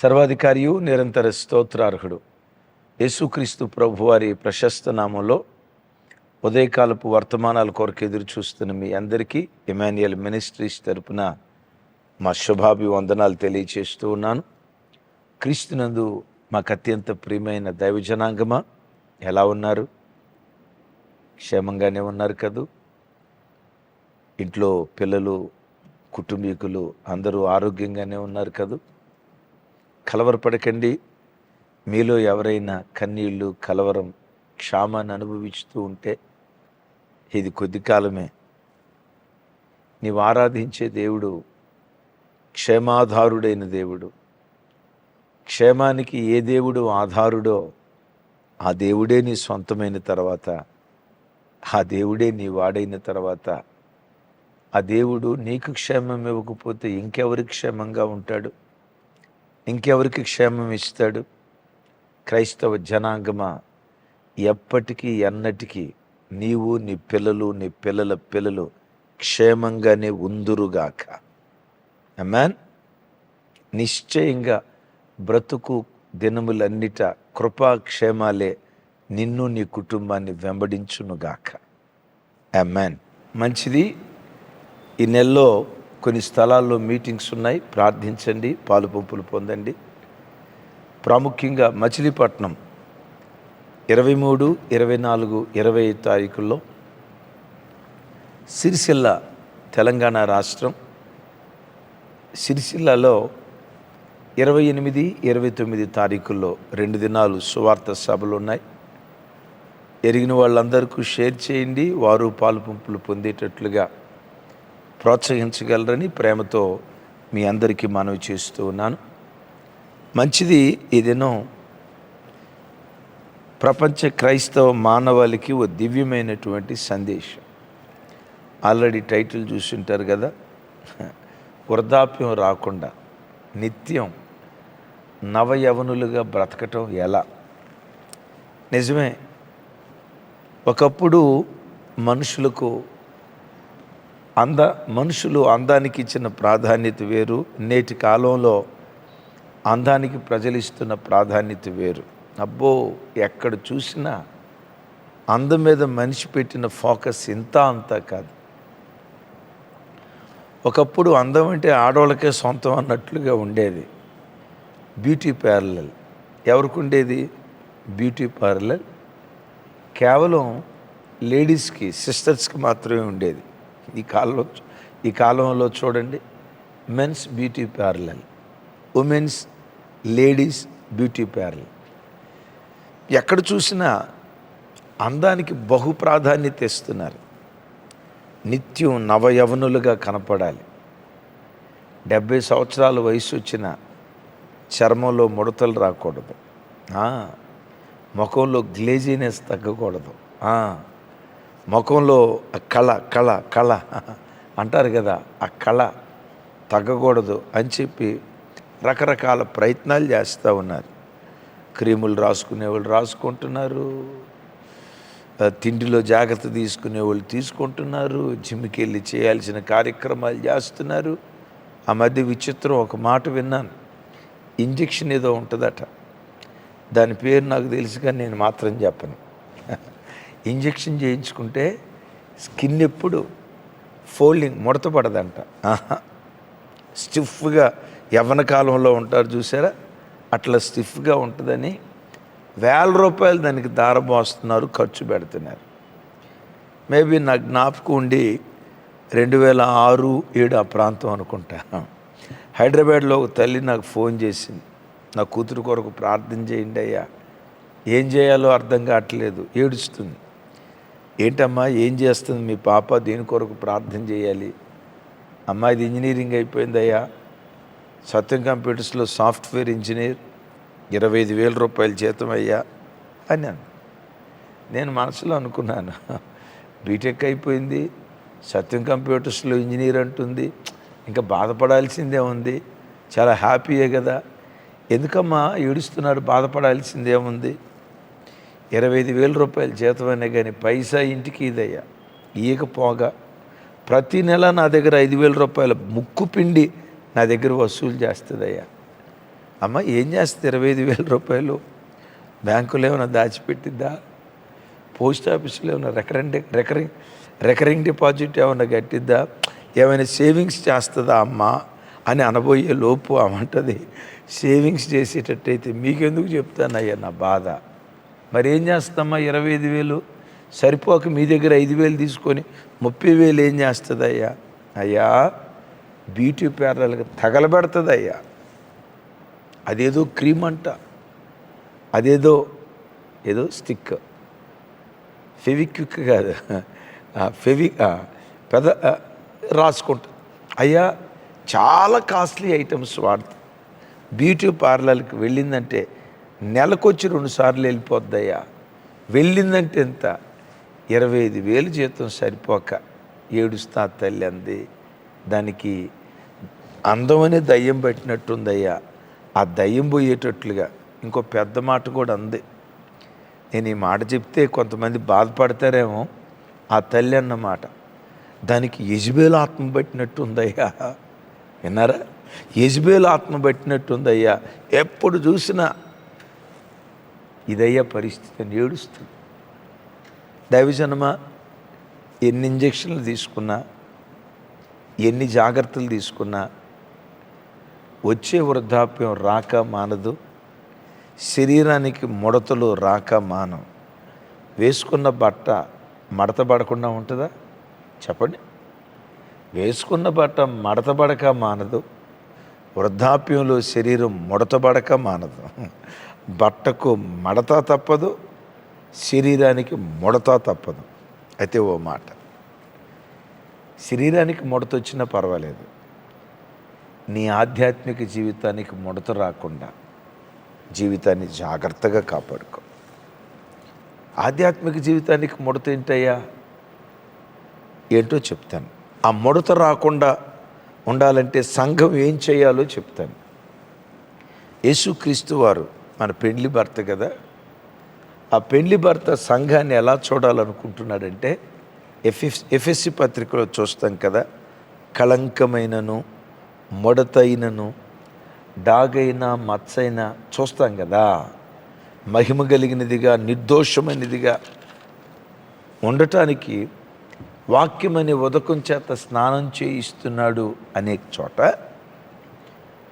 సర్వాధికారియు నిరంతర స్తోత్రార్హుడు. యేసుక్రీస్తు ప్రభువారి ప్రశస్త నామంలో ఉదయకాలపు వర్తమానాల కొరకు ఎదురు చూస్తున్న మీ అందరికీ ఇమాన్యుయల్ మినిస్ట్రీస్ తరపున మా శుభాభివందనాలు తెలియచేస్తూ ఉన్నాను. క్రీస్తునందు మాకు అత్యంత ప్రియమైన దైవజనాంగమా ఎలా ఉన్నారు? క్షేమంగానే ఉన్నారు కదూ? ఇంట్లో పిల్లలు కుటుంబీకులు అందరూ ఆరోగ్యంగానే ఉన్నారు కదూ? కలవరపడకండి. మీలో ఎవరైనా కన్నీళ్ళు కలవరం క్షామాన్ని అనుభవిస్తూ ఉంటే ఇది కొద్ది కాలమే. నీవు ఆరాధించే దేవుడు క్షేమాధారుడైన దేవుడు. క్షేమానికి ఏ దేవుడు ఆధారుడో ఆ దేవుడే నీ సొంతమైన తర్వాత ఆ దేవుడే నీ వాడైన తర్వాత ఆ దేవుడు నీకు క్షేమం ఇవ్వకపోతే ఇంకెవరికి క్షేమంగా ఉంటాడు? ఇంకెవరికి క్షేమం ఇస్తాడు? క్రైస్తవ జనాంగమ? ఎప్పటికీ ఎన్నటికీ నీవు నీ పిల్లలు నీ పిల్లల పిల్లలు క్షేమంగానే ఉందురుగాక. మ్యాన్ నిశ్చయంగా బ్రతుకు దినములన్నిట కృపాక్షేమాలే నిన్ను నీ కుటుంబాన్ని వెంబడించునుగాక. మ్యాన్ మంచిది. ఈ నెలలో కొన్ని స్థలాల్లో మీటింగ్స్ ఉన్నాయి. ప్రార్థించండి పాలు పంపులు పొందండి. ప్రాముఖ్యంగా మచిలీపట్నం ఇరవై మూడు ఇరవై నాలుగు ఇరవై తారీఖుల్లో సిరిసిల్ల తెలంగాణ రాష్ట్రం సిరిసిల్లలో ఇరవై ఎనిమిది ఇరవై తొమ్మిది తారీఖుల్లో రెండు దినాలు సువార్త సభలు ఉన్నాయి. ఎరిగిన వాళ్ళందరికీ షేర్ చేయండి. వారు పాలు పంపులు పొందేటట్లుగా ప్రోత్సహించగలరని ప్రేమతో మీ అందరికీ మనవి చేస్తూ ఉన్నాను. మంచిది ఈ దినం. ప్రపంచ క్రైస్తవ మానవాళికి ఓ దివ్యమైనటువంటి సందేశం. ఆల్రెడీ టైటిల్ చూసింటారు కదా. వృద్ధాప్యం రాకుండా నిత్యం నవయవనులుగా బ్రతకటం ఎలా? నిజమే. ఒకప్పుడు మనుషులకు అంద మనుషులు అందానికి ఇచ్చిన ప్రాధాన్యత వేరు. నేటి కాలంలో అందానికి ప్రజలు ఇస్తున్న ప్రాధాన్యత వేరు. అబ్బో ఎక్కడ చూసినా అందం మీద మనిషి పెట్టిన ఫోకస్ ఇంత అంతా కాదు. ఒకప్పుడు అందం అంటే ఆడవాళ్ళకే సొంతం అన్నట్లుగా ఉండేది. Beauty parlour. ఎవరికి ఉండేది? Beauty parlour. కేవలం లేడీస్కి సిస్టర్స్కి మాత్రమే ఉండేది. ఈ కాలంలో ఈ కాలంలో చూడండి. Men's beauty parlour women's ladies beauty parlour ఎక్కడ చూసినా అందానికి బహు ప్రాధాన్యత ఇస్తున్నారు. నిత్యం నవయవనులుగా కనపడాలి. డెబ్భై సంవత్సరాల వయసు వచ్చిన చర్మంలో ముడతలు రాకూడదు. ముఖంలో గ్లేజీనెస్ తగ్గకూడదు. ముఖంలో ఆ కళ కళ కళ అంటారు కదా ఆ కళ తగ్గకూడదు అని చెప్పి రకరకాల ప్రయత్నాలు చేస్తూ ఉన్నారు. క్రీములు రాసుకునే వాళ్ళు రాసుకుంటున్నారు తిండిలో జాగ్రత్త తీసుకునే వాళ్ళు తీసుకుంటున్నారు. జిమ్కి వెళ్ళి చేయాల్సిన కార్యక్రమాలు చేస్తున్నారు. ఆ మధ్య విచిత్రం ఒక మాట విన్నాను. ఇంజెక్షన్ ఏదో ఉంటుందట. దాని పేరు నాకు తెలుసు కానీ నేను మాత్రం చెప్పను. ఇంజెక్షన్ చేయించుకుంటే స్కిన్ ఎప్పుడు ఫోల్డింగ్ ముడత పడదంట. స్టిఫ్గా యవ్వన కాలంలో ఉంటారు చూసారా? అట్లా స్టిఫ్గా ఉంటుందని వేల రూపాయలు దానికి దారబోస్తున్నారు ఖర్చు పెడుతున్నారు. మేబీ నా జ్ఞాపకం ఉండి రెండు వేల ఆరు ఏడు ఆ ప్రాంతం అనుకుంటా. హైదరాబాద్లో ఒక తల్లి నాకు ఫోన్ చేసింది. నా కూతురు కొరకు ప్రార్థన చేయండి అయ్యా. ఏం చేయాలో అర్థం కావట్లేదు. ఏడుస్తుంది. ఏంటమ్మా ఏం చేస్తుంది మీ పాప? దేని కొరకు ప్రార్థన చేయాలి? అమ్మాయిది ఇంజనీరింగ్ అయిపోయిందయ్యా. సత్యం కంప్యూటర్స్లో సాఫ్ట్వేర్ ఇంజనీర్ ఇరవై ఐదు వేల రూపాయల జీతం అయ్యా అని నేను మనసులో అనుకున్నాను బీటెక్ అయిపోయింది సత్యం కంప్యూటర్స్లో ఇంజనీర్ అంటుంది ఇంకా బాధపడాల్సిందే ఉంది చాలా హ్యాపీయే కదా. ఎందుకమ్మా ఏడుస్తున్నారు? బాధపడాల్సిందే ఉంది. ఇరవై ఐదు వేల రూపాయలు జీతమైనా కానీ పైసా ఇంటికి ఇదయ్యా. ఇయ్యకపోగా ప్రతి నెల నా దగ్గర ఐదు వేల రూపాయల ముక్కు పిండి నా దగ్గర వసూలు చేస్తుందయ్యా. అమ్మ ఏం చేస్తుంది ఇరవై ఐదు వేల రూపాయలు? బ్యాంకులో ఏమైనా దాచిపెట్టిద్దా? పోస్ట్ ఆఫీసులో ఏమైనా రికరెంట్ రికరింగ్ రికరింగ్ డిపాజిట్ ఏమైనా కట్టిద్దా? ఏమైనా సేవింగ్స్ చేస్తుందా అమ్మ? అని అనబోయే లోపు అమంటది సేవింగ్స్ చేసేటట్టయితే మీకెందుకు చెప్తానయ్యా నా బాధ? మరి ఏం చేస్తామా? ఇరవై ఐదు వేలు. సరిపోక మీ దగ్గర ఐదు వేలు తీసుకొని ముప్పై వేలు ఏం చేస్తుంది అయ్యా అయ్యా బ్యూటీ పార్లర్కి తగలబెడుతుంది అయ్యా అదేదో క్రీమ్ అంట. అదేదో ఏదో స్టిక్. ఫెవిక్విక్ కాదు. ఫెవి పెద పెద్ద రాసుకుంటా. అయ్యా చాలా కాస్ట్లీ ఐటమ్స్ వాడుతుంది బ్యూటీ పార్లర్కి వెళ్ళిందంటే నెలకొచ్చి రెండుసార్లు వెళ్ళిపోద్దయ్యా. వెళ్ళిందంటే ఎంత? ఇరవై ఐదు వేలు జీతం సరిపోక ఏడుస్తా తల్లి అంది. దానికి అందమనే దయ్యం పెట్టినట్టుందయ్యా. ఆ దయ్యం పోయేటట్లుగా ఇంకో పెద్ద మాట కూడా అంది. నేను ఈ మాట చెప్తే కొంతమంది బాధపడతారేమో ఆ తల్లి అన్నమాట. దానికి యజ్బేలు ఆత్మ పెట్టినట్టుందయ్యా. విన్నారా? యజ్బేలు ఆత్మ పెట్టినట్టుందయ్యా. ఎప్పుడు చూసినా ఇదయ్యా పరిస్థితి అని ఏడుస్తుంది. దైవజనమా ఎన్ని ఇంజక్షన్లు తీసుకున్నా ఎన్ని జాగ్రత్తలు తీసుకున్నా వచ్చే వృద్ధాప్యం రాక మానదు శరీరానికి ముడతలు రాక మానం. వేసుకున్న బట్ట మడత పడకుండా ఉంటుందా? చెప్పండి. వేసుకున్న బట్ట మడతబడక మానదు వృద్ధాప్యంలో శరీరం ముడతబడక మానదు. బట్టకు మడత తప్పదు శరీరానికి ముడత తప్పదు. అయితే ఓ మాట. శరీరానికి ముడత వచ్చినా పర్వాలేదు. నీ ఆధ్యాత్మిక జీవితానికి ముడత రాకుండా జీవితాన్ని జాగ్రత్తగా కాపాడుకో. ఆధ్యాత్మిక జీవితానికి ముడత ఏంటయ్యా? ఏంటో చెప్తాను. ఆ ముడత రాకుండా ఉండాలంటే సంఘం ఏం చేయాలో చెప్తాను. యేసుక్రీస్తు వారు మన పెండ్లి భర్త కదా ఆ పెండ్లి భర్త సంఘాన్ని ఎలా చూడాలనుకుంటున్నాడంటే ఎఫ్ఎస్ ఎఫ్ఎస్సి పత్రికలో చూస్తాం కదా కళంకమైనను ముడతైనను డాగైనా మచ్చైనా చూస్తాం కదా. మహిమ కలిగినదిగా నిర్దోషమైనదిగా ఉండటానికి వాక్యం అనే ఉదకం చేత స్నానం చేయిస్తున్నాడు అనే చోట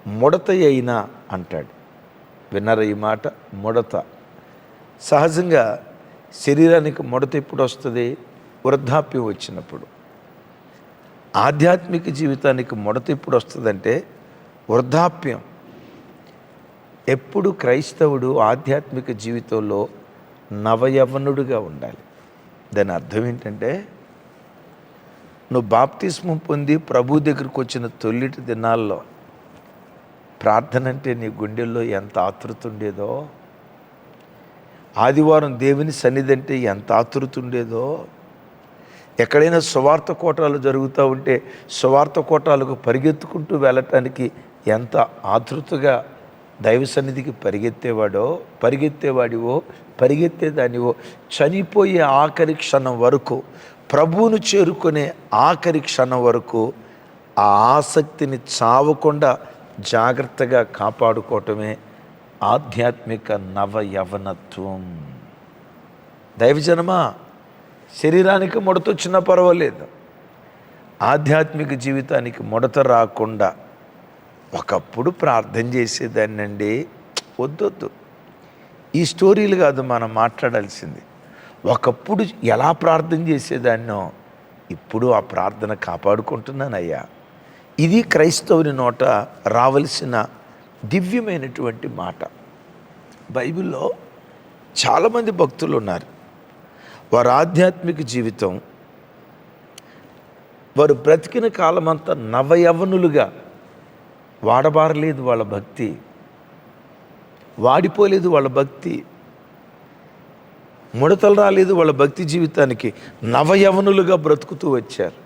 ముడత అయినా అంటాడు. విన్నారా ఈ మాట ముడత. సహజంగా శరీరానికి ముడత ఎప్పుడు వస్తుంది? వృద్ధాప్యం వచ్చినప్పుడు. ఆధ్యాత్మిక జీవితానికి ముడత ఎప్పుడు వస్తుందంటే వృద్ధాప్యం. ఎప్పుడు క్రైస్తవుడు ఆధ్యాత్మిక జీవితంలో నవయవనుడుగా ఉండాలి. దాని అర్థం ఏంటంటే నువ్వు బాప్తిస్మం పొంది ప్రభు దగ్గరికి వచ్చిన తొలిటి దినాల్లో ప్రార్థన అంటే నీ గుండెల్లో ఎంత ఆతృత ఉండేదో ఆదివారం దేవుని సన్నిధి అంటే ఎంత ఆతృత ఉండేదో ఎక్కడైనా సువార్త కోటాలు జరుగుతూ ఉంటే సువార్త కోటాలకు పరిగెత్తుకుంటూ వెళ్ళటానికి ఎంత ఆతృతగా దైవ సన్నిధికి పరిగెత్తేవాడో పరిగెత్తేవాడివో పరిగెత్తేదానివో చనిపోయే ఆఖరి క్షణం వరకు ప్రభువును చేరుకునే ఆఖరి క్షణం వరకు ఆ ఆసక్తిని చావకుండా జాగ్రత్తగా కాపాడుకోవటమే ఆధ్యాత్మిక నవ యవనత్వం దైవజనమా శరీరానికి ముడతొచ్చినా పర్వాలేదు. ఆధ్యాత్మిక జీవితానికి ముడత రాకుండా ఒకప్పుడు ప్రార్థన చేసేదాన్నండి. వద్దొద్దు. ఈ స్టోరీలు కాదు మనం మాట్లాడాల్సింది. ఒకప్పుడు ఎలా ప్రార్థన చేసేదాన్నో ఇప్పుడు ఆ ప్రార్థన కాపాడుకుంటున్నానయ్యా. ఇది క్రైస్తవుని నోట రావలసిన దివ్యమైనటువంటి మాట. బైబిల్లో చాలామంది భక్తులు ఉన్నారు వారి ఆధ్యాత్మిక జీవితం వారు బ్రతికిన కాలమంతా నవయవనులుగా వాడబారలేదు వాళ్ళ భక్తి వాడిపోలేదు వాళ్ళ భక్తి ముడతలు రాలేదు వాళ్ళ భక్తి జీవితానికి నవయవనులుగా బ్రతుకుతూ వచ్చారు.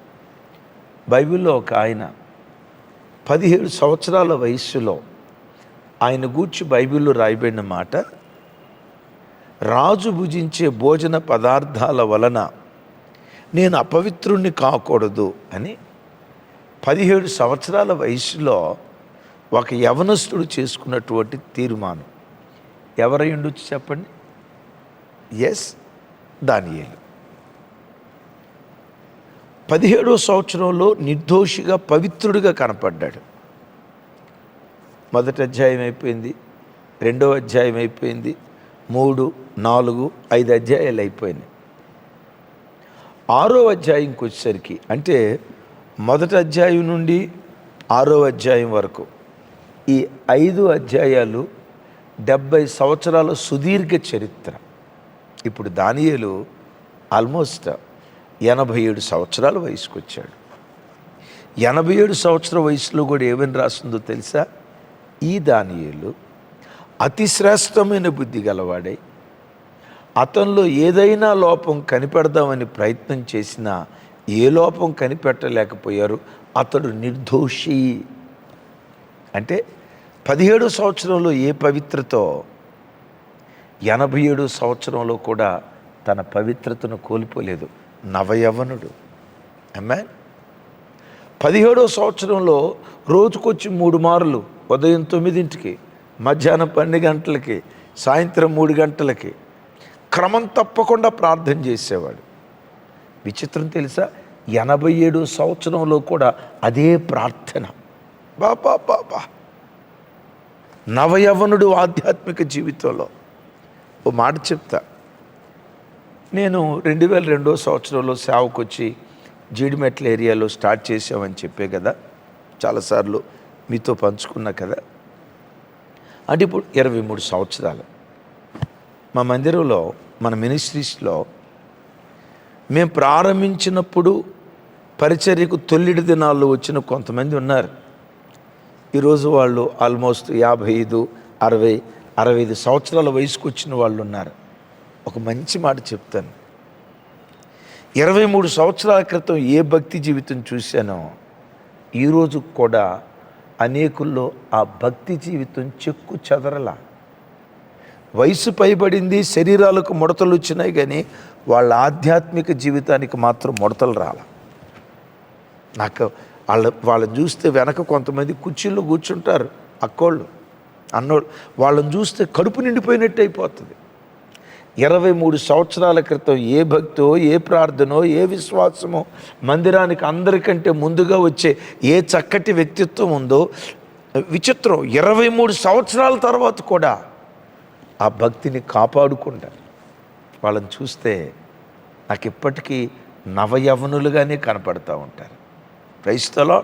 బైబిల్లో ఒక ఆయన పదిహేడు సంవత్సరాల వయస్సులో ఆయన గూర్చి బైబిల్లో రాయబడిన మాట రాజు భుజించే భోజన పదార్థాల వలన నేను అపవిత్రుణ్ణి కాకూడదు అని పదిహేడు సంవత్సరాల వయసులో ఒక యవనస్తుడు చేసుకున్నటువంటి తీర్మానం. ఎవరై ఉండొచ్చు చెప్పండి? ఎస్ దానియేలు. పదిహేడో సంవత్సరంలో నిర్దోషిగా పవిత్రుడిగా కనపడ్డాడు. మొదటి అధ్యాయం అయిపోయింది రెండో అధ్యాయం అయిపోయింది మూడు నాలుగు ఐదు అధ్యాయాలు అయిపోయినాయి. ఆరో అధ్యాయంకి వచ్చేసరికి అంటే మొదటి అధ్యాయం నుండి ఆరో అధ్యాయం వరకు ఈ ఐదు అధ్యాయాలు డెబ్భై సంవత్సరాల సుదీర్ఘ చరిత్ర. ఇప్పుడు దానియేలు ఆల్మోస్ట్ ఎనభై ఏడు సంవత్సరాల వయసుకు వచ్చాడు ఎనభై ఏడు సంవత్సర వయసులో కూడా ఏమని రాస్తుందో తెలుసా? ఈ దానియులు అతి శ్రేష్టమైన బుద్ధి గలవాడై అతనిలో ఏదైనా లోపం కనిపెడదామని ప్రయత్నం చేసినా ఏ లోపం కనిపెట్టలేకపోయారు? అతడు నిర్దోషి. అంటే పదిహేడు సంవత్సరంలో ఏ పవిత్రతో ఎనభై ఏడు సంవత్సరంలో కూడా తన పవిత్రతను కోల్పోలేదు. నవయవనుడు. అమ్మా పదిహేడో సంవత్సరంలో రోజుకొచ్చి మూడు మార్లు ఉదయం తొమ్మిదింటికి మధ్యాహ్నం పన్నెండు గంటలకి సాయంత్రం మూడు గంటలకి క్రమం తప్పకుండా ప్రార్థన చేసేవాడు. విచిత్రం తెలుసా? ఎనభై ఏడు సంవత్సరంలో కూడా అదే ప్రార్థన. బాబా బాబా నవయవనుడు ఆధ్యాత్మిక జీవితంలో. ఓ మాట చెప్తా. నేను రెండు వేల రెండో సంవత్సరంలో సేవకు వచ్చి జీడిమెట్ల ఏరియాలో స్టార్ట్ చేసామని చెప్పే కదా చాలాసార్లు మీతో పంచుకున్నా కదా. అంటే ఇప్పుడు ఇరవై మూడు సంవత్సరాలు. మా మందిరంలో మన మినిస్ట్రీస్లో మేము ప్రారంభించినప్పుడు పరిచర్యకు తొల్లిడి దినాల్లో వచ్చిన కొంతమంది ఉన్నారు. ఈరోజు వాళ్ళు ఆల్మోస్ట్ యాభై ఐదు అరవై అరవై ఐదు సంవత్సరాల వయసుకు వచ్చిన వాళ్ళు ఉన్నారు. ఒక మంచి మాట చెప్తాను. ఇరవై మూడు సంవత్సరాల క్రితం ఏ భక్తి జీవితం చూశానో ఈరోజు కూడా అనేకుల్లో ఆ భక్తి జీవితం చెక్కు చెదరలా. వయసు పైబడింది శరీరాలకు ముడతలు వచ్చినాయి కానీ వాళ్ళ ఆధ్యాత్మిక జీవితానికి మాత్రం ముడతలు రాల. నాకు వాళ్ళ వాళ్ళని చూస్తే వెనక కొంతమంది కుర్చీల్లో కూర్చుంటారు అక్కోళ్ళు అన్నోళ్ళు. వాళ్ళని చూస్తే కడుపు నిండిపోయినట్టు అయిపోతుంది. ఇరవై మూడు సంవత్సరాల క్రితం ఏ భక్తో ఏ ప్రార్థనో ఏ విశ్వాసమో మందిరానికి అందరికంటే ముందుగా వచ్చే ఏ చక్కటి వ్యక్తిత్వం ఉందో విచిత్రం. ఇరవై మూడు సంవత్సరాల తర్వాత కూడా ఆ భక్తిని కాపాడుకుంటారు. వాళ్ళని చూస్తే నాకు ఇప్పటికీ నవయవనులుగానే కనపడతా ఉంటారు. క్రైస్తలో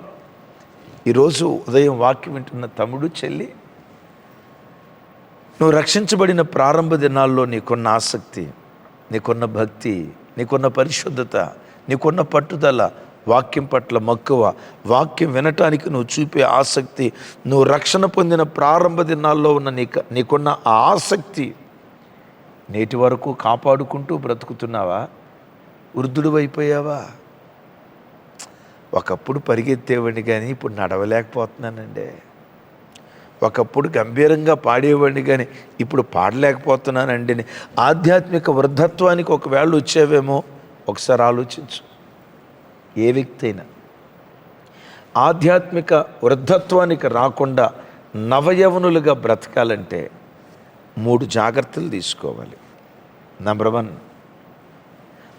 ఈరోజు ఉదయం వాక్యం వింటున్న తమ్ముడు చెల్లి నువ్వు రక్షించబడిన ప్రారంభ దినాల్లో నీకున్న ఆసక్తి నీకున్న భక్తి నీకున్న పరిశుద్ధత నీకున్న పట్టుదల వాక్యం పట్ల మక్కువ వాక్యం వినటానికి నువ్వు చూపే ఆసక్తి నువ్వు రక్షణ పొందిన ప్రారంభ దినాల్లో ఉన్న నీకు నీకున్న ఆసక్తి నేటి వరకు కాపాడుకుంటూ బ్రతుకుతున్నావా? వృద్ధుడు అయిపోయావా? ఒకప్పుడు పరిగెత్తేవాడిని కానీ ఇప్పుడు నడవలేకపోతున్నానండి. ఒకప్పుడు గంభీరంగా పాడేవాడిని కానీ ఇప్పుడు పాడలేకపోతున్నానండి ఆధ్యాత్మిక వృద్ధత్వానికి ఒకవేళ వచ్చేవేమో ఒకసారి ఆలోచించు. ఏ వ్యక్తి అయినా. ఆధ్యాత్మిక వృద్ధత్వానికి రాకుండా నవయవనులుగా బ్రతకాలంటే మూడు జాగ్రత్తలు తీసుకోవాలి. నెంబర్ వన్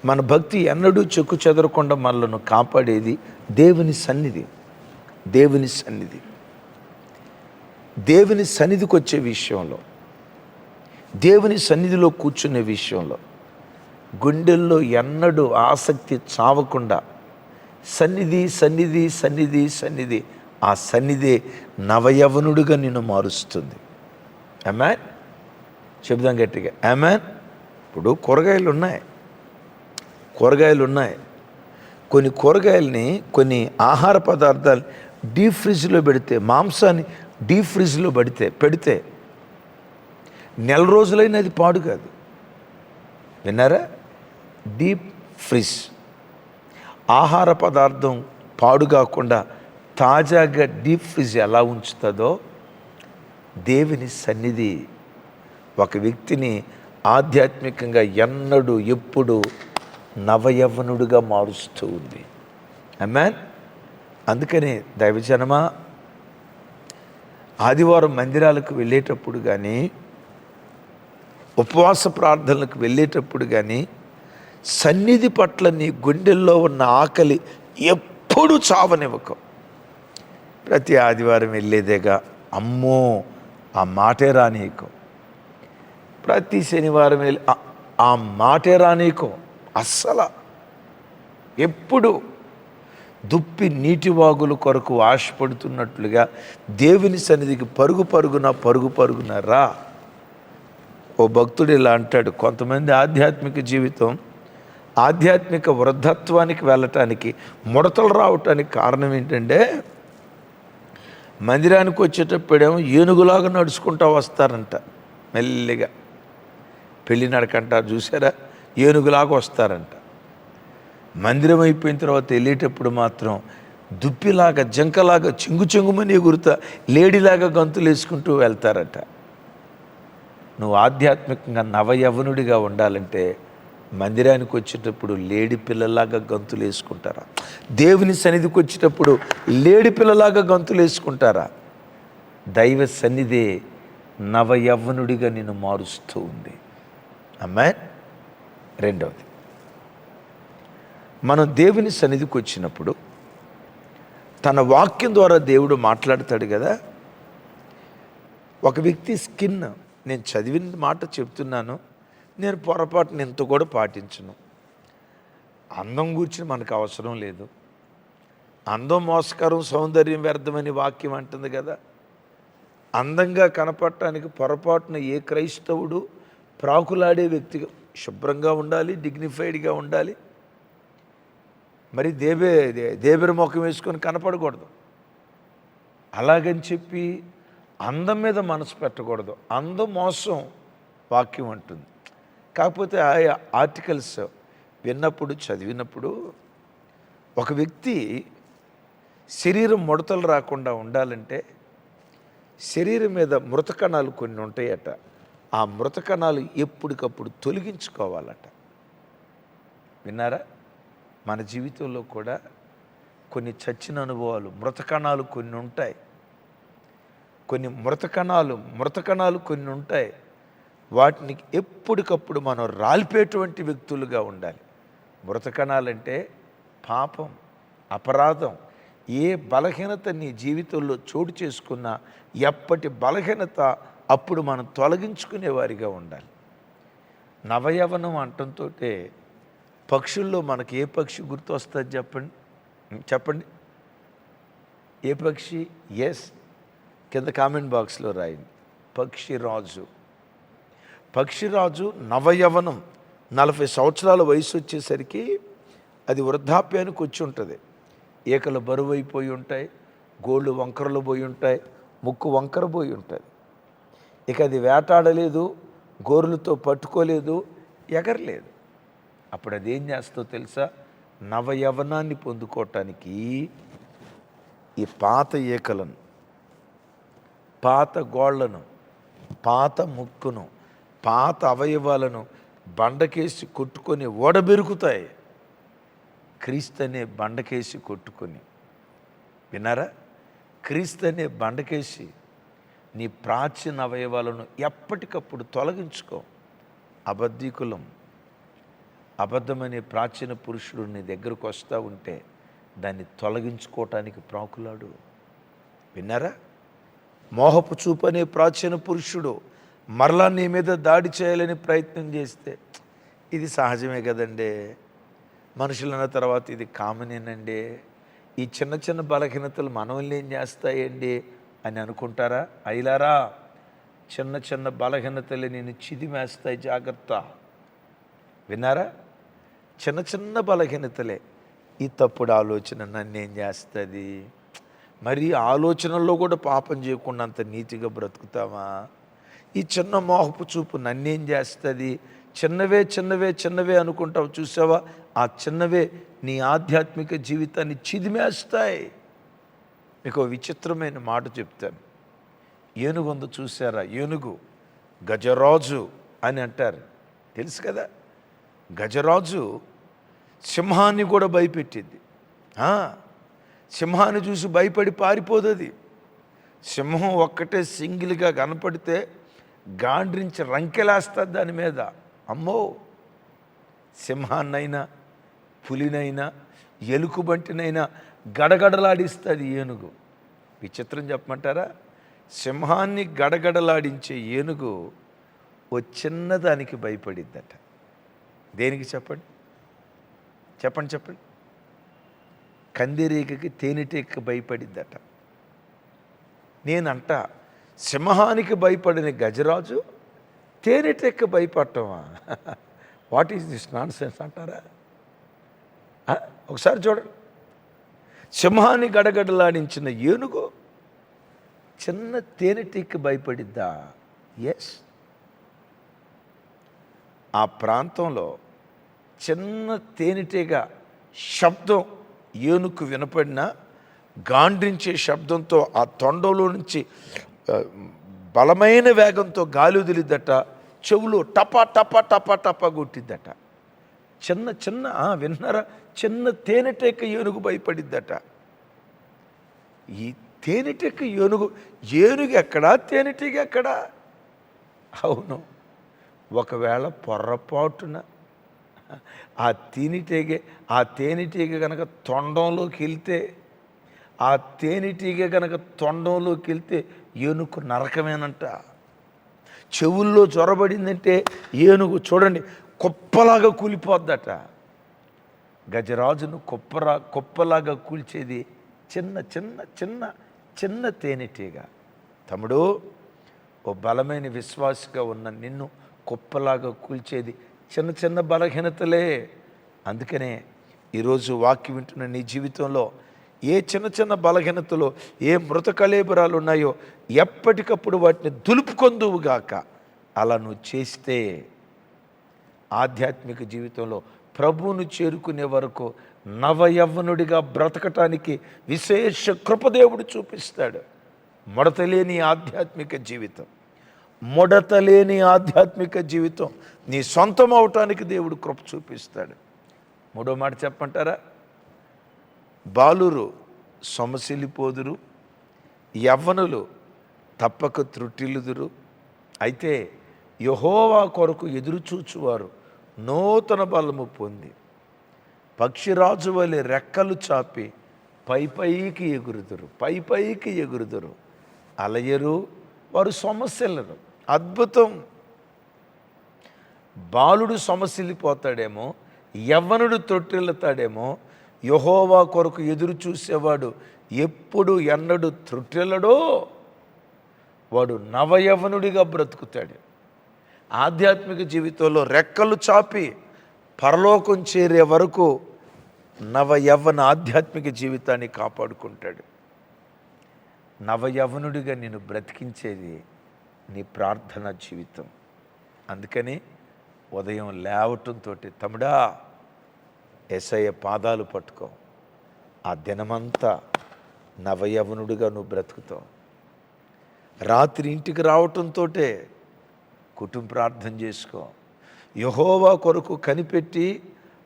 మన భక్తి ఎన్నడూ చెక్కు చెదరకుండా మనలను కాపాడేది దేవుని సన్నిధి. దేవుని సన్నిధి. దేవుని సన్నిధికి వచ్చే విషయంలో దేవుని సన్నిధిలో కూర్చునే విషయంలో గుండెల్లో ఎన్నడూ ఆసక్తి చావకుండా సన్నిధి సన్నిధి సన్నిధి సన్నిధి ఆ సన్నిధే నవయవనుడుగా నిన్ను మారుస్తుంది. అమ్మాన్ చెబుదాం గట్టిగా. అమ్మాన్ ఇప్పుడు కూరగాయలు ఉన్నాయి. కూరగాయలు ఉన్నాయి. కొన్ని కూరగాయలని కొన్ని ఆహార పదార్థాలు డీప్ ఫ్రిడ్జ్లో పెడితే మాంసాన్ని డీప్ ఫ్రిడ్జ్లో పెడితే పెడితే నెల రోజులైనా అది పాడు కాదు. విన్నారా? డీప్ ఫ్రిజ్ ఆహార పదార్థం పాడు కాకుండా తాజాగా డీప్ ఫ్రిజ్ ఎలా ఉంచుతుందో దేవుని సన్నిధి ఒక వ్యక్తిని ఆధ్యాత్మికంగా ఎన్నడూ ఎప్పుడు నవయవనుడుగా మారుస్తూ ఉంది. అమ్మాన్ అందుకనే దైవజనమా ఆదివారం మందిరాలకు వెళ్ళేటప్పుడు కానీ ఉపవాస ప్రార్థనలకు వెళ్ళేటప్పుడు కానీ సన్నిధి పట్ల నీ గుండెల్లో ఉన్న ఆకలి ఎప్పుడు చావనివ్వకు. ప్రతి ఆదివారం వెళ్ళేదేగా అమ్మో ఆ మాటే రానీకో. ప్రతి శనివారం వెళ్ళి "ఆ- మాటే రానీకు అస్సల. ఎప్పుడు దుప్పి నీటివాగుల కొరకు ఆశపడుతున్నట్లుగా దేవుని సన్నిధికి పరుగు పరుగున పరుగు పరుగున రా. ఓ భక్తుడు ఇలా అంటాడు కొంతమంది ఆధ్యాత్మిక జీవితం ఆధ్యాత్మిక వృద్ధత్వానికి వెళ్ళటానికి ముడతలు రావటానికి కారణం ఏంటంటే మందిరానికి వచ్చేటప్పుడేమో ఏనుగులాగా నడుచుకుంటూ వస్తారంట మెల్లిగా. పెళ్ళి నడకంటారు చూసారా? ఏనుగులాగా వస్తారంట. మందిరం అయిపోయిన తర్వాత వెళ్ళేటప్పుడు మాత్రం దుప్పిలాగా జంకలాగా చెంగు చెంగుమని ఎగురుతా లేడీలాగా గంతులు వేసుకుంటూ వెళ్తారట. నువ్వు ఆధ్యాత్మికంగా నవయవనుడిగా ఉండాలంటే మందిరానికి వచ్చేటప్పుడు లేడి పిల్లలాగా గంతులు వేసుకుంటారా? దేవుని సన్నిధికి వచ్చేటప్పుడు లేడి పిల్లలాగా గంతులు వేసుకుంటారా? దైవ సన్నిధే నవయవ్వనుడిగా నిన్ను మారుస్తూ ఉంది. అమ్మాయి రెండవది. మనం దేవుని సన్నిధికి వచ్చినప్పుడు తన వాక్యం ద్వారా దేవుడు మాట్లాడతాడు కదా. ఒక వ్యక్తి స్కిన్ నేను చదివిన మాట చెప్తున్నాను నేను పొరపాటున ఎంత కూడా పాటించను. అందం గురించి మనకు అవసరం లేదు. అందం మోసకరం సౌందర్యం వ్యర్థమని వాక్యం అంటుంది కదా. అందంగా కనపడటానికి పొరపాటున ఏ క్రైస్తవుడు ప్రాకులాడే వ్యక్తిగా శుభ్రంగా ఉండాలి డిగ్నిఫైడ్గా ఉండాలి మరి దేబే దేవుని ముఖం వేసుకొని కనపడకూడదు. అలాగని చెప్పి అందం మీద మనసు పెట్టకూడదు. అందం మోసం వాక్యం అంటుంది. కాకపోతే ఆయా ఆర్టికల్స్ విన్నప్పుడు చదివినప్పుడు ఒక వ్యక్తి శరీరం ముడతలు రాకుండా ఉండాలంటే శరీరం మీద మృత కణాలు కొన్ని ఉంటాయట. ఆ మృత కణాలు ఎప్పటికప్పుడు తొలగించుకోవాలట. విన్నారా? మన జీవితంలో కూడా కొన్ని చచ్చిన అనుభవాలు మృత కణాలు కొన్ని ఉంటాయి. కొన్ని మృతకణాలు మృతకణాలు కొన్ని ఉంటాయి. వాటిని ఎప్పటికప్పుడు మనం రాల్పేటువంటి వ్యక్తులుగా ఉండాలి. మృత కణాలంటే పాపం అపరాధం. ఏ బలహీనత నీ జీవితంలో చోటు చేసుకున్నా ఎప్పటి బలహీనత అప్పుడు మనం తొలగించుకునే వారిగా ఉండాలి. నవయవనం అంటంతో పక్షుల్లో మనకి ఏ పక్షి గుర్తు వస్తుంది చెప్పండి చెప్పండి. ఏ పక్షి? ఎస్ కింద కామెంట్ బాక్స్లో రాయండి. పక్షిరాజు పక్షిరాజు నవయవనం. నలభై సంవత్సరాల వయసు వచ్చేసరికి అది వృద్ధాప్యానికి వచ్చి ఉంటుంది ఏకలు బరువు అయిపోయి ఉంటాయి గోళ్ళు వంకరలు పోయి ఉంటాయి ముక్కు వంకర పోయి ఉంటుంది. ఇక అది వేటాడలేదు గోరులతో పట్టుకోలేదు ఎగరలేదు. అప్పుడు అది ఏం చేస్తో తెలుసా? నవయవనాన్ని పొందుకోవటానికి ఈ పాత ఏకలను పాత గోళ్ళను పాత ముక్కును పాత అవయవాలను బండకేసి కొట్టుకొని ఓడబెరుకుతాయి క్రీస్తనే బండకేసి కొట్టుకొని. విన్నారా? క్రీస్తనే బండకేసి నీ ప్రాచీన అవయవాలను ఎప్పటికప్పుడు తొలగించుకో. అబద్ధీకులం అబద్ధమనే ప్రాచీన పురుషుడు నీ దగ్గరకు వస్తూ ఉంటే దాన్ని తొలగించుకోవటానికి ప్రాకులాడు. విన్నారా? మోహపు చూపు అనే ప్రాచీన పురుషుడు మరలా నీ మీద దాడి చేయాలని ప్రయత్నం చేస్తే ఇది సహజమే కదండి. మనుషులన్న తర్వాత ఇది కామనేనండి. ఈ చిన్న చిన్న బలహీనతలు మనల్ని ఏం చేస్తాయండి అని అనుకుంటారా? అయిలారా? చిన్న చిన్న బలహీనతలు నేను చిదిమేస్తాయి జాగ్రత్త. విన్నారా? చిన్న చిన్న బలహీనతలే. ఈ తప్పుడు ఆలోచన నన్నేం చేస్తుంది? మరి ఆలోచనల్లో కూడా పాపం చేయకుండా అంత నీతిగా బ్రతుకుతావా? ఈ చిన్న మోహపు చూపు నన్నేం చేస్తుంది? చిన్నవే చిన్నవే చిన్నవే అనుకుంటావు చూసావా? ఆ చిన్నవే నీ ఆధ్యాత్మిక జీవితాన్ని చిదిమేస్తాయి. మీకు విచిత్రమైన మాట చెప్తాను. ఏనుగు ఉందో చూసారా ఏనుగు గజరాజు అని అంటారు. తెలుసు కదా? గజరాజు సింహాన్ని కూడా భయపెట్టింది. సింహాన్ని చూసి భయపడి పారిపోదది. సింహం ఒక్కటే సింగిల్గా కనపడితే గాండ్రించి రంకెలేస్తుంది దాని మీద. అమ్మో! సింహాన్నైనా పులినైనా ఎలుకబంటినైనా గడగడలాడిస్తుంది ఏనుగు. విచిత్రం చెప్పమంటారా? సింహాన్ని గడగడలాడించే ఏనుగు ఓ చిన్నదానికి భయపడిద్దట. దేనికి చెప్పండి? చెప్పండి చెప్పండి. కందిరీగకి తేనెటీగకి భయపడిద్దట. నేనంట సింహానికి భయపడిన గజరాజు తేనెటెక్క భయపడటమా? What is this nonsense అంటారా ఒకసారి చూడండి. సింహాన్ని గడగడలాడించిన ఏనుగు చిన్న తేనెటీకి భయపడిద్దా? ఎస్ ఆ ప్రాంతంలో చిన్న తేనెటీగ శబ్దం ఏనుకు వినపడినా గాండ్రించే శబ్దంతో ఆ తొండంలో నుంచి బలమైన వేగంతో గాలి వదిలిద్దట చెవులో టపా టపా టపా టపా కొట్టిద్దట. చిన్న చిన్న విన్నారా? చిన్న తేనెటీగ ఏనుగు భయపడిద్దట. ఈ తేనెటీక ఏనుగు ఏనుగు ఎక్కడా? తేనెటీగ ఎక్కడా? అవును. ఒకవేళ పొర్రపాటున ఆ తేనెటీగ ఆ తేనెటీగ కనుక తొండంలోకి వెళ్తే ఆ తేనెటీగ కనుక తొండంలోకి వెళ్తే ఏనుగు నరకమేనంట. చెవుల్లో చొరబడిందంటే ఏనుగు చూడండి కుప్పలాగా కూలిపోద్దట. గజరాజును కుప్పరా కుప్పలాగా కూల్చేది చిన్న చిన్న చిన్న చిన్న తేనెటీగ. తమ్ముడు ఓ బలమైన విశ్వాసగా ఉన్న నిన్ను కుప్పలాగా కూల్చేది చిన్న చిన్న బలహీనతలే. అందుకనే ఈరోజు వాక్యం వింటున్న నీ జీవితంలో ఏ చిన్న చిన్న బలహీనతలు ఏ మృత కళేబరాలు ఉన్నాయో ఎప్పటికప్పుడు వాటిని దులుపుకొందువుగాక అలా నువ్వు చేస్తే ఆధ్యాత్మిక జీవితంలో ప్రభువును చేరుకునే వరకు నవయవ్వనుడిగా బ్రతకటానికి విశేష కృపదేవుడు చూపిస్తాడు. మడతలేని ఆధ్యాత్మిక జీవితం. ముడతలేని ఆధ్యాత్మిక జీవితం నీ సొంతం అవటానికి దేవుడు కృప చూపిస్తాడు. మూడో మాట చెప్పంటారా బాలురు సొమసిల్లిపోదురు యవ్వనులు తప్పక త్రుటిల్లుదురు. అయితే యహోవా కొరకు ఎదురుచూచువారు నూతన బలము పొంది పక్షిరాజు వలె రెక్కలు చాపి పై పైకి ఎగురుదురు పై పైకి ఎగురుదురు. అలయరు వారు సమస్యలను అద్భుతం. బాలుడు సొమసిల్లిపోతాడేమో యవ్వనుడు తొట్టిల్లుతాడేమో యహోవా కొరకు ఎదురు చూసేవాడు ఎప్పుడు ఎన్నడు త్రుట్టిల్లడో వాడు నవయవనుడిగా బ్రతుకుతాడు. ఆధ్యాత్మిక జీవితంలో రెక్కలు చాపి పరలోకం చేరే వరకు నవయవ్వన ఆధ్యాత్మిక జీవితాన్ని కాపాడుకుంటాడు. నవయవనుడిగా నేను బ్రతికించేది నీ ప్రార్థన జీవితం. అందుకని ఉదయం లేవటంతో తమ్ముడా ఎస్ఐ పాదాలు పట్టుకో. ఆ దినమంతా నవయవనుడిగా నువ్వు బ్రతుకుతావు. రాత్రి ఇంటికి రావటంతో కుటుంబ ప్రార్థన చేసుకో. యహోవా కొరకు కనిపెట్టి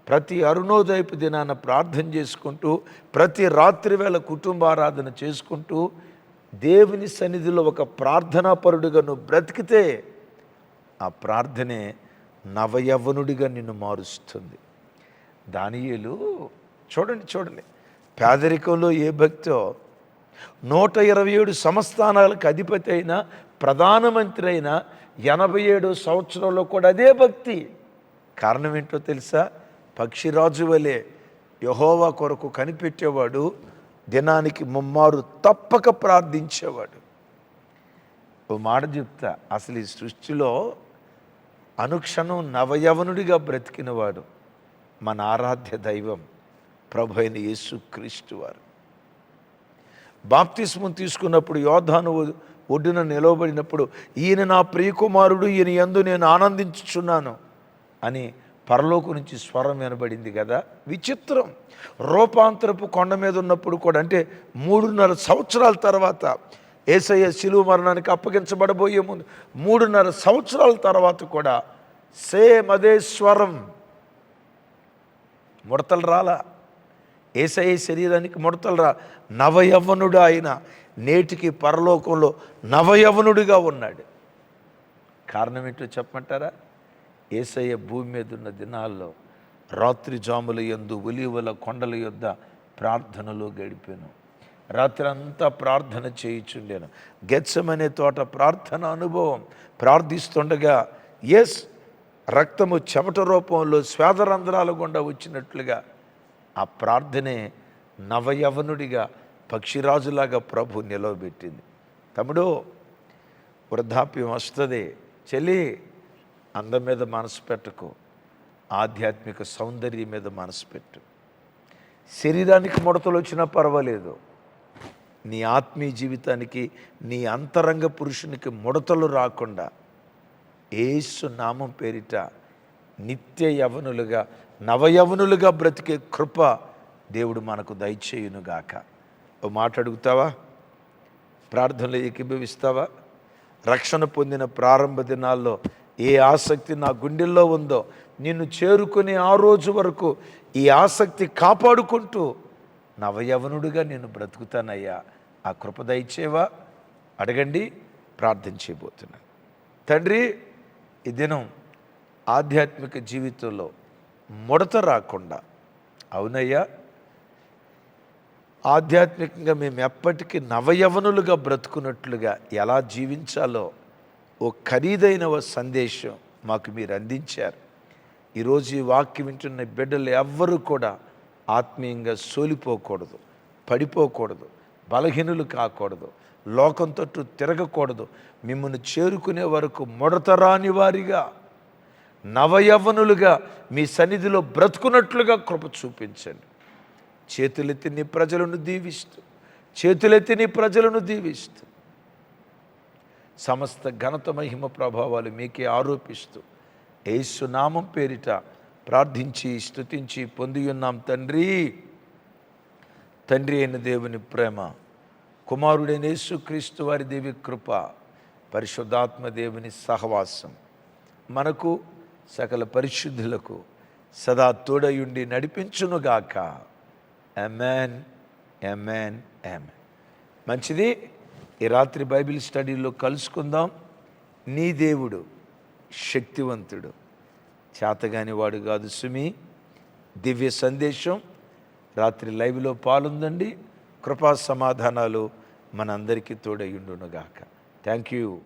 ప్రతి అరుణోదయపు దినాన ప్రార్థన చేసుకుంటూ ప్రతి రాత్రి వేళ కుటుంబారాధన చేసుకుంటూ దేవుని సన్నిధిలో ఒక ప్రార్థనాపరుడిగా నువ్వు బ్రతికితే ఆ ప్రార్థనే నవయవనుడిగా నిన్ను మారుస్తుంది. దానియులు చూడండి చూడండి. పేదరికంలో ఏ భక్తో నూట ఇరవై ఏడు సంస్థానాలకు అధిపతి అయిన ప్రధానమంత్రి అయిన ఎనభై ఏడు సంవత్సరంలో కూడా అదే భక్తి. కారణం ఏంటో తెలుసా? పక్షిరాజు వలె యహోవా కొరకు కనిపెట్టేవాడు దినానికి ముమ్మారు తప్పక ప్రార్థించేవాడు. ఓ మాట చెప్తా అసలు ఈ సృష్టిలో అనుక్షణం నవయవనుడిగా బ్రతికినవాడు మన ఆరాధ్య దైవం ప్రభు అయిన యేసు క్రీస్తు వారు. బాప్తిస్మం తీసుకున్నప్పుడు యోధాను ఒడ్డున నిలవబడినప్పుడు ఈయన నా ప్రియకుమారుడు ఈయన యందు నేను ఆనందించుచున్నాను అని పరలోకు నుంచి స్వరం వినబడింది కదా? విచిత్రం. రూపాంతరపు కొండ మీద ఉన్నప్పుడు కూడా అంటే మూడున్నర సంవత్సరాల తర్వాత ఏసయ్య శిలువ మరణానికి అప్పగించబడబోయే ముందు మూడున్నర సంవత్సరాల తర్వాత కూడా సేమ్ అదే స్వరం. ముడతలు రాలా? ఏసఐ శరీరానికి ముడతలు రా. నవయవ్వనుడు ఆయన నేటికి పరలోకంలో నవయవనుడిగా ఉన్నాడు. కారణం ఏంటో చెప్పమంటారా? ఏసయ్య భూమి మీద ఉన్న దినాల్లో రాత్రి జాముల యందు ఒలివల కొండల యొద్ద ప్రార్థనలో గడిపాను. రాత్రి అంతా ప్రార్థన చేయుచుండాను. గెచ్చమనే తోట ప్రార్థన అనుభవం. ప్రార్థిస్తుండగా ఎస్ రక్తము చెమట రూపంలో శ్వేదరంధ్రాల గుండా వచ్చినట్లుగా. ఆ ప్రార్థనే నవయవనుడిగా పక్షిరాజులాగా ప్రభు నిలవబెట్టింది. తమ్ముడు వృద్ధాప్యం వస్తుంది. చెల్లి అందం మీద మనసు పెట్టకు. ఆధ్యాత్మిక సౌందర్యం మీద మనసు పెట్టు. శరీరానికి ముడతలు వచ్చినా పర్వాలేదు. నీ ఆత్మీయ జీవితానికి నీ అంతరంగ పురుషునికి ముడతలు రాకుండా ఏసు నామం పేరిట నిత్య యవనులుగా నవయవనులుగా బ్రతికే కృప దేవుడు మనకు దయచేయునుగాక. ఓ మాట అడుగుతావా? ప్రార్థనలు ఏకీభవిస్తావా? రక్షణ పొందిన ప్రారంభ దినాల్లో ఏ ఆసక్తి నా గుండెల్లో ఉందో నిన్ను చేరుకునే ఆ రోజు వరకు ఈ ఆసక్తి కాపాడుకుంటూ నవయవనుడిగా నేను బ్రతుకుతానయ్యా. ఆ కృప దయచేవా? అడగండి ప్రార్థన చేయబోతున్నాను తండ్రి ఈ దినం ఆధ్యాత్మిక జీవితంలో ముడత రాకుండా అవునయ్యా ఆధ్యాత్మికంగా మేము ఎప్పటికీ నవయవనులుగా బ్రతుకున్నట్లుగా ఎలా జీవించాలో ఓ ఖరీదైన ఓ సందేశం మాకు మీరు అందించారు. ఈరోజు ఈ వాక్యం వింటున్న బిడ్డలు ఎవ్వరూ కూడా ఆత్మీయంగా సోలిపోకూడదు పడిపోకూడదు బలహీనులు కాకూడదు లోకం తట్టు తిరగకూడదు. మిమ్మల్ని చేరుకునే వరకు ముడతరాని వారిగా నవయవనులుగా మీ సన్నిధిలో బ్రతుకున్నట్లుగా కృప చూపించండి. చేతులెత్తి నీ ప్రజలను దీవిస్తూ చేతులెత్తి నీ ప్రజలను దీవిస్తూ సమస్త ఘనత మహిమ ప్రభావాలు మీకే ఆరోపిస్తూ ఏసునామం నామం పేరిట ప్రార్థించి స్తుతించి పొంది ఉన్నాం తండ్రి. తండ్రి అయిన దేవుని ప్రేమ కుమారుడైన యేసుక్రీస్తు వారి దేవి కృప పరిశుద్ధాత్మ దేవుని సహవాసం మనకు సకల పరిశుద్ధులకు సదా తోడయుండి నడిపించునుగాక. ఎమెన్ ఎమెన్ ఎమెన్ మంచిది? ఈ రాత్రి బైబిల్ స్టడీలో కలుసుకుందాం. నీ దేవుడు శక్తివంతుడు. చేతగాని వాడు కాదు సుమి. దివ్య సందేశం. రాత్రి లైవ్లో పాలుందండి. కృపా సమాధానాలు మనందరికీ తోడయ్యుండునుగాక థ్యాంక్ యూ.